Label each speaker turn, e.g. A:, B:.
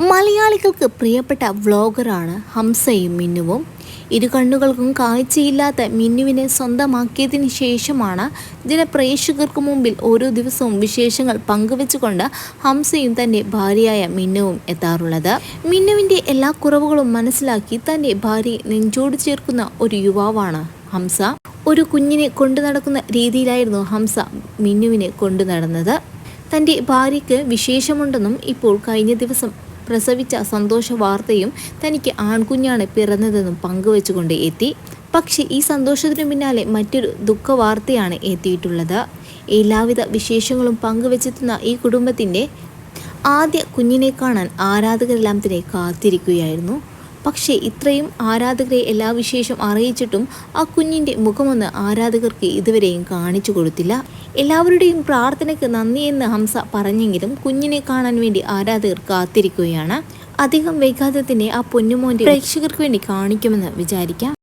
A: മലയാളികൾക്ക് പ്രിയപ്പെട്ട വ്ളോഗറാണ് ഹംസയും മിന്നുവും. ഇരു കണ്ണുകൾക്കും കാഴ്ചയില്ലാത്ത മിന്നുവിനെ സ്വന്തമാക്കിയതിന് ശേഷമാണ് ജനപ്രേക്ഷകർക്ക് മുമ്പിൽ ഓരോ ദിവസവും വിശേഷങ്ങൾ പങ്കുവെച്ചുകൊണ്ട് ഹംസയും തന്റെ ഭാര്യയായ മിന്നുവും എത്താറുള്ളത്. മിന്നുവിന്റെ എല്ലാ കുറവുകളും മനസ്സിലാക്കി തന്റെ ഭാര്യയെ നെഞ്ചോട് ചേർക്കുന്ന ഒരു യുവാവാണ് ഹംസ. ഒരു കുഞ്ഞിനെ കൊണ്ടു നടക്കുന്ന രീതിയിലായിരുന്നു ഹംസ മിന്നുവിനെ കൊണ്ടു നടന്നത്. തന്റെ ഭാര്യയ്ക്ക് വിശേഷമുണ്ടെന്നും ഇപ്പോൾ കഴിഞ്ഞ ദിവസം പ്രസവിച്ച സന്തോഷ വാർത്തയും തനിക്ക് ആൺകുഞ്ഞാണ് പിറന്നതെന്നും പങ്കുവെച്ചുകൊണ്ട് എത്തി. പക്ഷേ ഈ സന്തോഷത്തിനു പിന്നാലെ മറ്റൊരു ദുഃഖവാർത്തയാണ് എത്തിയിട്ടുള്ളത്. എല്ലാവിധ വിശേഷങ്ങളും പങ്കുവെച്ചെത്തുന്ന ഈ കുടുംബത്തിന്റെ ആദ്യ കുഞ്ഞിനെ കാണാൻ ആരാധകരെല്ലാം തന്നെ കാത്തിരിക്കുകയായിരുന്നു. പക്ഷേ ഇത്രയും ആരാധകരെ എല്ലാ വിശേഷം അറിയിച്ചിട്ടും ആ കുഞ്ഞിന്റെ മുഖമൊന്ന് ആരാധകർക്ക് ഇതുവരെയും കാണിച്ചു കൊടുത്തില്ല. എല്ലാവരുടെയും പ്രാർത്ഥനയ്ക്ക് നന്ദിയെന്ന് ഹംസ പറഞ്ഞെങ്കിലും കുഞ്ഞിനെ കാണാൻ വേണ്ടി ആരാധകർ കാത്തിരിക്കുകയാണ്. അധികം വൈകാതെ തന്നെ ആ പൊന്നുമോന്റെ പ്രേക്ഷകർക്ക് വേണ്ടി കാണിക്കുമെന്ന് വിചാരിക്കാം.